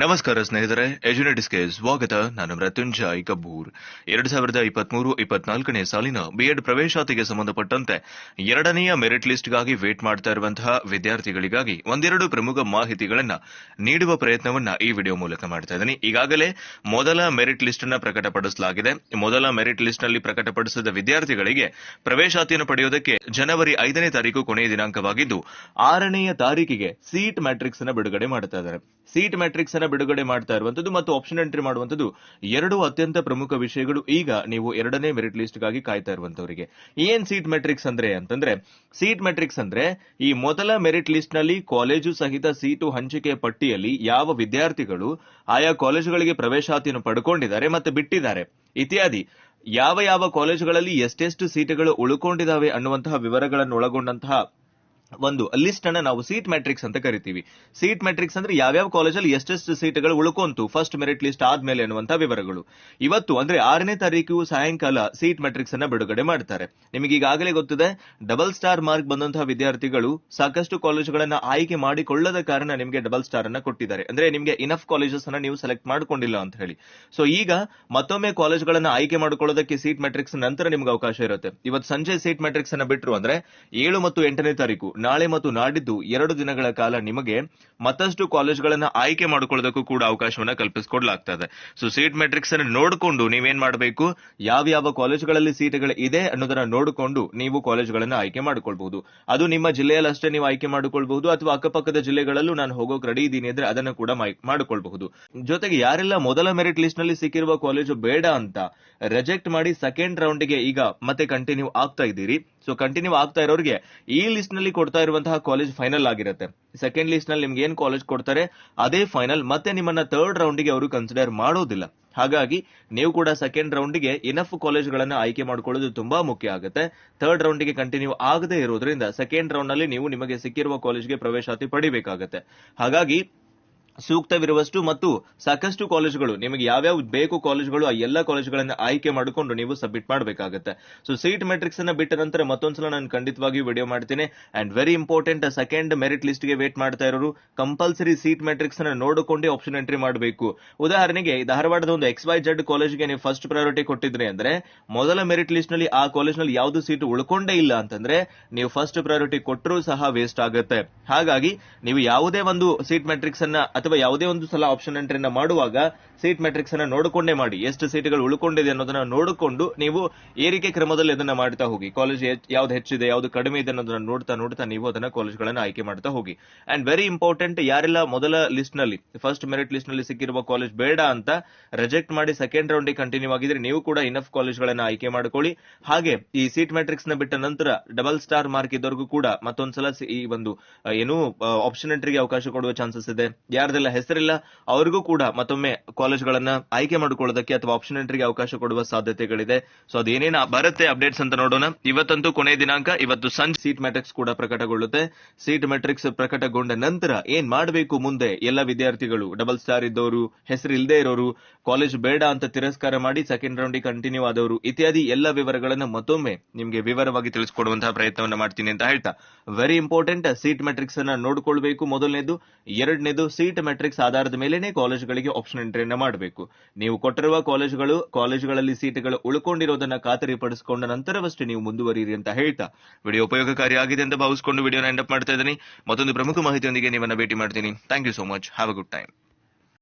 ನಮಸ್ಕಾರ ಸ್ನೇಹಿತರೆ ಎಜುನೆಟಿಸ್ಗೆ ಸ್ವಾಗತ. ನಾನು ಮೃತ್ಯುಂಜಯ್ ಕಬ್ಬೂರ್ ಎರಡು ಸಾವಿರದ ಇಪ್ಪತ್ಮೂರು, ಇಪ್ಪತ್ನಾಲ್ಕನೇ ಸಾಲಿನ ಬಿಎಡ್ ಪ್ರವೇಶಾತಿಗೆ ಸಂಬಂಧಪಟ್ಟಂತೆ ಎರಡನೆಯ ಮೆರಿಟ್ ಲಿಸ್ಟ್ಗಾಗಿ ವೇಟ್ ಮಾಡ್ತಾ ಇರುವಂತಹ ವಿದ್ಯಾರ್ಥಿಗಳಿಗಾಗಿ ಒಂದೆರಡು ಪ್ರಮುಖ ಮಾಹಿತಿಗಳನ್ನು ನೀಡುವ ಪ್ರಯತ್ನವನ್ನ ಈ ವಿಡಿಯೋ ಮೂಲಕ ಮಾಡ್ತಾ ಇದ್ದೀನಿ. ಈಗಾಗಲೇ ಮೊದಲ ಮೆರಿಟ್ ಲಿಸ್ಟ್ ಅನ್ನು ಪ್ರಕಟಪಡಿಸಲಾಗಿದೆ. ಮೊದಲ ಮೆರಿಟ್ ಲಿಸ್ಟ್ನಲ್ಲಿ ಪ್ರಕಟಪಡಿಸಿದ ವಿದ್ಯಾರ್ಥಿಗಳಿಗೆ ಪ್ರವೇಶಾತಿಯನ್ನು ಪಡೆಯುವುದಕ್ಕೆ ಜನವರಿ ಐದನೇ ತಾರೀಕು ಕೊನೆಯ ದಿನಾಂಕವಾಗಿದ್ದು, ಆರನೆಯ ತಾರೀಕಿಗೆ ಸೀಟ್ ಮ್ಯಾಟ್ರಿಕ್ಸ್ ಅನ್ನು ಬಿಡುಗಡೆ ಮಾಡ್ತಾ ಸೀಟ್ ಮ್ಯಾಟ್ರಿಕ್ಸ್ ಅನ್ನ ಬಿಡುಗಡೆ ಮಾಡ್ತಾ ಇರುವಂತದ್ದು ಮತ್ತು ಆಪ್ಷನ್ ಎಂಟ್ರಿ ಮಾಡುವಂತದ್ದು ಎರಡು ಅತ್ಯಂತ ಪ್ರಮುಖ ವಿಷಯಗಳು ಈಗ ನೀವು ಎರಡನೇ ಮೆರಿಟ್ ಲಿಸ್ಟ್ಗಾಗಿ ಕಾಯ್ತಾ ಇರುವಂತವರಿಗೆ ಏನ್ ಸೀಟ್ ಮ್ಯಾಟ್ರಿಕ್ಸ್ ಅಂದ್ರೆ ಅಂತಂದ್ರೆ ಸೀಟ್ ಮ್ಯಾಟ್ರಿಕ್ಸ್ ಅಂದ್ರೆ ಈ ಮೊದಲ ಮೆರಿಟ್ ಲಿಸ್ಟ್ನಲ್ಲಿ ಕಾಲೇಜು ಸಹಿತ ಸೀಟು ಹಂಚಿಕೆ ಪಟ್ಟಿಯಲ್ಲಿ ಯಾವ ವಿದ್ಯಾರ್ಥಿಗಳು ಆಯಾ ಕಾಲೇಜುಗಳಿಗೆ ಪ್ರವೇಶಾತಿಯನ್ನು ಪಡ್ಕೊಂಡಿದ್ದಾರೆ ಮತ್ತು ಬಿಟ್ಟಿದ್ದಾರೆ. ಇತ್ಯಾದಿ. ಯಾವ ಯಾವ ಕಾಲೇಜುಗಳಲ್ಲಿ ಎಷ್ಟೆಷ್ಟು ಸೀಟುಗಳು ಉಳ್ಕೊಂಡಿದ್ದಾವೆ ಅನ್ನುವಂತಹ ವಿವರಗಳನ್ನು ಒಳಗೊಂಡಂತಹ ಒಂದು ಲಿಸ್ಟ್ ಅನ್ನ ನಾವು ಸೀಟ್ ಮ್ಯಾಟ್ರಿಕ್ಸ್ ಅಂತ ಕರಿತೀವಿ. ಸೀಟ್ ಮ್ಯಾಟ್ರಿಕ್ಸ್ ಅಂದ್ರೆ ಯಾವ್ಯಾವ ಕಾಲೇಜಲ್ಲಿ ಎಷ್ಟೆಷ್ಟು ಸೀಟ್ಗಳು ಉಳ್ಕೊಂತು ಫಸ್ಟ್ ಮೆರಿಟ್ ಲಿಸ್ಟ್ ಆದ್ಮೇಲೆ ಎನ್ನುವಂತಹ ವಿವರಗಳು. ಇವತ್ತು ಅಂದ್ರೆ ಆರನೇ ತಾರೀಕು ಸಾಯಂಕಾಲ ಸೀಟ್ ಮ್ಯಾಟ್ರಿಕ್ಸ್ ಅನ್ನ ಬಿಡುಗಡೆ ಮಾಡ್ತಾರೆ. ನಿಮಗೆ ಈಗಾಗಲೇ ಗೊತ್ತಿದೆ ಡಬಲ್ ಸ್ಟಾರ್ ಮಾರ್ಕ್ ಬಂದಂತಹ ವಿದ್ಯಾರ್ಥಿಗಳು ಸಾಕಷ್ಟು ಕಾಲೇಜುಗಳನ್ನ ಆಯ್ಕೆ ಮಾಡಿಕೊಳ್ಳದ ಕಾರಣ ನಿಮಗೆ ಡಬಲ್ ಸ್ಟಾರ್ ಅನ್ನ ಕೊಟ್ಟಿದ್ದಾರೆ. ಅಂದ್ರೆ ನಿಮಗೆ ಇನಫ್ ಕಾಲೇಜಸ್ ಅನ್ನ ನೀವು ಸೆಲೆಕ್ಟ್ ಮಾಡಿಕೊಂಡಿಲ್ಲ ಅಂತ ಹೇಳಿ. ಸೊ ಈಗ ಮತ್ತೊಮ್ಮೆ ಕಾಲೇಜುಗಳನ್ನ ಆಯ್ಕೆ ಮಾಡಿಕೊಳ್ಳೋದಕ್ಕೆ ಸೀಟ್ ಮ್ಯಾಟ್ರಿಕ್ಸ್ ನಂತರ ನಿಮ್ಗೆ ಅವಕಾಶ ಇರುತ್ತೆ. ಇವತ್ತು ಸಂಜೆ ಸೀಟ್ ಮ್ಯಾಟ್ರಿಕ್ಸ್ ಅನ್ನ ಬಿಟ್ರು ಅಂದ್ರೆ ಏಳು ಮತ್ತು ಎಂಟನೇ ತಾರೀಕು ನಾಳೆ ಮತ್ತು ನಾಡಿದ್ದು ಎರಡು ದಿನಗಳ ಕಾಲ ನಿಮಗೆ ಮತ್ತಷ್ಟು ಕಾಲೇಜುಗಳನ್ನ ಆಯ್ಕೆ ಮಾಡಿಕೊಳ್ಳೋದಕ್ಕೂ ಕೂಡ ಅವಕಾಶವನ್ನ ಕಲ್ಪಿಸಿಕೊಡಲಾಗ್ತದೆ. ಸೊ ಸೀಟ್ ಮೆಟ್ರಿಕ್ಸ್ ಅನ್ನು ನೋಡಿಕೊಂಡು ನೀವೇನ್ ಮಾಡಬೇಕು? ಯಾವ ಯಾವ ಕಾಲೇಜುಗಳಲ್ಲಿ ಸೀಟ್ಗಳು ಇದೆ ಅನ್ನೋದನ್ನ ನೋಡಿಕೊಂಡು ನೀವು ಕಾಲೇಜುಗಳನ್ನ ಆಯ್ಕೆ ಮಾಡಿಕೊಳ್ಬಹುದು. ಅದು ನಿಮ್ಮ ಜಿಲ್ಲೆಯಲ್ಲಷ್ಟೇ ನೀವು ಆಯ್ಕೆ ಮಾಡಿಕೊಳ್ಬಹುದು ಅಥವಾ ಅಕ್ಕಪಕ್ಕದ ಜಿಲ್ಲೆಗಳಲ್ಲೂ ನಾನು ಹೋಗೋಕ್ ರೆಡಿ ಇದ್ದೀನಿ ಅಂದ್ರೆ ಅದನ್ನು ಕೂಡ ಮಾಡಿಕೊಳ್ಬಹುದು. ಜೊತೆಗೆ ಯಾರೆಲ್ಲ ಮೊದಲ ಮೆರಿಟ್ ಲಿಸ್ಟ್ನಲ್ಲಿ ಸಿಕ್ಕಿರುವ ಕಾಲೇಜು ಬೇಡ ಅಂತ ರಿಜೆಕ್ಟ್ ಮಾಡಿ ಸೆಕೆಂಡ್ ರೌಂಡ್ಗೆ ಈಗ ಮತ್ತೆ ಕಂಟಿನ್ಯೂ ಆಗ್ತಾ ಇದ್ದೀರಿ. ಸೊ ಕಂಟಿನ್ಯೂ ಆಗ್ತಾ ಇರೋರಿಗೆ ಈ ಲಿಸ್ಟ್ನಲ್ಲಿ ಕೊಡ್ತಾ ಇರುವಂತಹ ಕಾಲೇಜ್ ಫೈನಲ್ ಆಗಿರುತ್ತೆ. ಸೆಕೆಂಡ್ ಲಿಸ್ಟ್ನಲ್ಲಿ ನಿಮ್ಗೆ ಏನ್ ಕಾಲೇಜ್ ಕೊಡ್ತಾರೆ, ಅದೇ ಫೈನಲ್ ಮತ್ತೆ ನಿಮ್ಮನ್ನ ಥರ್ಡ್ ರೌಂಡ್ಗೆ ಅವರು ಕನ್ಸಿಡರ್ ಮಾಡೋದಿಲ್ಲ. ಹಾಗಾಗಿ ನೀವು ಕೂಡ ಸೆಕೆಂಡ್ ರೌಂಡ್ಗೆ ಇನಫ್ ಕಾಲೇಜ್ಗಳನ್ನ ಆಯ್ಕೆ ಮಾಡ್ಕೊಳ್ಳೋದು ತುಂಬಾ ಮುಖ್ಯ ಆಗುತ್ತೆ. ಥರ್ಡ್ ರೌಂಡ್ಗೆ ಕಂಟಿನ್ಯೂ ಆಗದೆ ಇರೋದ್ರಿಂದ ಸೆಕೆಂಡ್ ರೌಂಡ್ನಲ್ಲಿ ನೀವು ನಿಮಗೆ ಸಿಕ್ಕಿರುವ ಕಾಲೇಜ್ಗೆ ಪ್ರವೇಶಾತಿ ಪಡಿಬೇಕಾಗತ್ತೆ. ಹಾಗಾಗಿ ಸೂಕ್ತವಿರುವಷ್ಟು ಮತ್ತು ಸಾಕಷ್ಟು ಕಾಲೇಜುಗಳು, ನಿಮಗೆ ಯಾವ್ಯಾವ ಬೇಕು ಕಾಲೇಜುಗಳು, ಆ ಎಲ್ಲ ಕಾಲೇಜುಗಳನ್ನ ಆಯ್ಕೆ ಮಾಡಿಕೊಂಡು ನೀವು ಸಬ್ಮಿಟ್ ಮಾಡಬೇಕಾಗುತ್ತೆ. ಸೊ ಸೀಟ್ ಮೆಟ್ರಿಕ್ಸ್ ಅನ್ನ ಬಿಟ್ಟ ನಂತರ ಮತ್ತೊಂದ್ಸಲ ನಾನು ಖಂಡಿತವಾಗಿ ವಿಡಿಯೋ ಮಾಡ್ತೀನಿ. And very important second merit ಲಿಸ್ಟ್ಗೆ wait ಮಾಡ್ತಾ ಇರೋರು ಕಂಪಲ್ಸರಿ ಸೀಟ್ ಮೆಟ್ರಿಕ್ಸ್ ಅನ್ನ ನೋಡಿಕೊಂಡೇ ಆಪ್ಷನ್ ಎಂಟ್ರಿ ಮಾಡಬೇಕು. ಉದಾಹರಣೆಗೆ, ಧಾರವಾಡದ ಒಂದು ಎಕ್ಸ್ ವೈ ಜೆಡ್ ಕಾಲೇಜ್ಗೆ ನೀವು ಫಸ್ಟ್ ಪ್ರಯಾರಿಟಿ ಕೊಟ್ಟಿದ್ರಿ ಅಂದ್ರೆ, ಮೊದಲ ಮೆರಿಟ್ ಲಿಸ್ಟ್ನಲ್ಲಿ ಆ ಕಾಲೇಜ್ನಲ್ಲಿ ಯಾವ್ದು ಸೀಟ್ ಉಳ್ಕೊಂಡೇ ಇಲ್ಲ ಅಂತಂದ್ರೆ, ನೀವು ಫಸ್ಟ್ ಪ್ರಯಾರಿಟಿ ಕೊಟ್ಟರೂ ಸಹ ವೇಸ್ಟ್ ಆಗುತ್ತೆ. ಹಾಗಾಗಿ, ನೀವು ಯಾವುದೇ ಒಂದು ಸೀಟ್ ಮೆಟ್ರಿಕ್ಸ್ ಅನ್ನ ಅಥವಾ ಯಾವುದೇ ಒಂದು ಸಲ ಆಪ್ಷನ್ ಎಂಟ್ರಿನ ಮಾಡುವಾಗ ಸೀಟ್ ಮೆಟ್ರಿಕ್ಸ್ ಅನ್ನ ನೋಡಿಕೊಂಡೇ ಮಾಡಿ. ಎಷ್ಟು ಸೀಟ್ಗಳು ಉಳ್ಕೊಂಡಿದೆ ಅನ್ನೋದನ್ನ ನೋಡಿಕೊಂಡು ನೀವು ಏರಿಕೆ ಕ್ರಮದಲ್ಲಿ ಅದನ್ನ ಮಾಡ್ತಾ ಹೋಗಿ. ಕಾಲೇಜ್ ಯಾವ್ದು ಹೆಚ್ಚಿದೆ, ಯಾವ್ದು ಕಡಿಮೆ ಇದೆ ಅನ್ನೋದನ್ನ ನೋಡ್ತಾ ನೋಡ್ತಾ ನೀವು ಅದನ್ನ ಕಾಲೇಜ್ಗಳನ್ನ ಆಯ್ಕೆ ಮಾಡ್ತಾ ಹೋಗಿ. ಅಂಡ್ ವೆರಿ ಇಂಪಾರ್ಟೆಂಟ್ ಯಾರೆಲ್ಲ ಮೊದಲ ಲಿಸ್ಟ್ನಲ್ಲಿ ಫಸ್ಟ್ ಮೆರಿಟ್ ಲಿಸ್ಟ್ನಲ್ಲಿ ಸಿಕ್ಕಿರುವ ಕಾಲೇಜ್ ಬೇಡ ಅಂತ ರಿಜೆಕ್ಟ್ ಮಾಡಿ ಸೆಕೆಂಡ್ ರೌಂಡ್ ಕಂಟಿನ್ಯೂ ಆಗಿದ್ರೆ ನೀವು ಕೂಡ ಇನಫ್ ಕಾಲೇಜ್ಗಳನ್ನ ಆಯ್ಕೆ ಮಾಡ್ಕೊಳ್ಳಿ. ಹಾಗೆ ಈ ಸೀಟ್ ಮ್ಯಾಟ್ರಿಕ್ಸ್ನ ಬಿಟ್ಟ ನಂತರ ಡಬಲ್ ಸ್ಟಾರ್ ಮಾರ್ಕ್ ಇದ್ದವರೆಗೂ ಕೂಡ ಮತ್ತೊಂದ್ಸಲ ಈ ಒಂದು ಏನು ಆಪ್ಷನ್ ಎಂಟ್ರಿಗೆ ಅವಕಾಶ ಕೊಡುವ ಚಾನ್ಸಸ್ ಇದೆ. ಹೆಸರಿಲ್ಲ ಅವರಿಗೂ ಕೂಡ ಮತ್ತೊಮ್ಮೆ ಕಾಲೇಜ್ಗಳನ್ನ ಆಯ್ಕೆ ಮಾಡಿಕೊಳ್ಳೋದಕ್ಕೆ ಅಥವಾ ಆಪ್ಷನ್ ಎಂಟ್ರಿಗೆ ಅವಕಾಶ ಕೊಡುವ ಸಾಧ್ಯತೆಗಳಿದೆ. ಸೊ ಅದೇನೇನ ಬರುತ್ತೆ ಅಪ್ಡೇಟ್ಸ್ ಅಂತ ನೋಡೋಣ. ಇವತ್ತಂತೂ ಕೊನೆ ದಿನಾಂಕ, ಇವತ್ತು ಸಂಜೆ ಸೀಟ್ ಮ್ಯಾಟ್ರಿಕ್ಸ್ ಕೂಡ ಪ್ರಕಟಗೊಳ್ಳುತ್ತೆ. ಸೀಟ್ ಮ್ಯಾಟ್ರಿಕ್ಸ್ ಪ್ರಕಟಗೊಂಡ ನಂತರ ಏನ್ ಮಾಡಬೇಕು ಮುಂದೆ? ಎಲ್ಲ ವಿದ್ಯಾರ್ಥಿಗಳು ಡಬಲ್ ಸ್ಟಾರ್ ಇದ್ದವರು, ಹೆಸರು ಇಲ್ಲದೆ ಇರೋರು ಕಾಲೇಜ್ ಬೇಡ ಅಂತ ತಿರಸ್ಕಾರ ಮಾಡಿ ಸೆಕೆಂಡ್ ರೌಂಡಿಗೆ ಕಂಟಿನ್ಯೂ ಆದವರು, ಇತ್ಯಾದಿ ಎಲ್ಲ ವಿವರಗಳನ್ನ ಮತ್ತೊಮ್ಮೆ ನಿಮಗೆ ವಿವರವಾಗಿ ತಿಳಿಸಿಕೊಡುವಂತಹ ಪ್ರಯತ್ನವನ್ನ ಮಾಡ್ತೀನಿ ಅಂತ ಹೇಳ್ತಾ. ವೆರಿ ಇಂಪಾರ್ಟೆಂಟ್ ಸೀಟ್ ಮೆಟ್ರಿಕ್ಸ್ ಅನ್ನ ನೋಡ್ಕೊಳ್ಬೇಕು ಮೊದಲನೇದು. ಎರಡನೇದು ಸೀಟ್ ಮ್ಯಾಟ್ರಿಕ್ಸ್ ಆಧಾರದ ಮೇಲೆನೆ ಕಾಲೇಜುಗಳಿಗೆ ಆಪ್ಷನ್ ಎಂಟ್ರಿಯನ್ನ ಮಾಡಬೇಕು. ನೀವು ಕೊಟ್ಟಿರುವ ಕಾಲೇಜುಗಳು, ಕಾಲೇಜುಗಳಲ್ಲಿ ಸೀಟುಗಳು ಉಳ್ಕೊಂಡಿರೋದನ್ನ ಖಾತರಿಪಡಿಸಿಕೊಂಡ ನಂತರವಷ್ಟೇ ನೀವು ಮುಂದುವರಿಯಿರಿ ಅಂತ ಹೇಳ್ತಾ. ವಿಡಿಯೋ ಉಪಯೋಗಕಾರಿ ಆಗಿದೆ ಅಂತ ಭಾವಿಸಿಕೊಂಡು ವಿಡಿಯೋನ ಎಂಡ್ ಅಪ್ ಮಾಡ್ತಾ ಇದ್ದೀನಿ. ಮತ್ತೊಂದು ಪ್ರಮುಖ ಮಾಹಿತಿಯೊಂದಿಗೆ ನಿಮ್ಮನ್ನ ಭೇಟಿ ಮಾಡ್ತೀನಿ. Thank you so much have a good time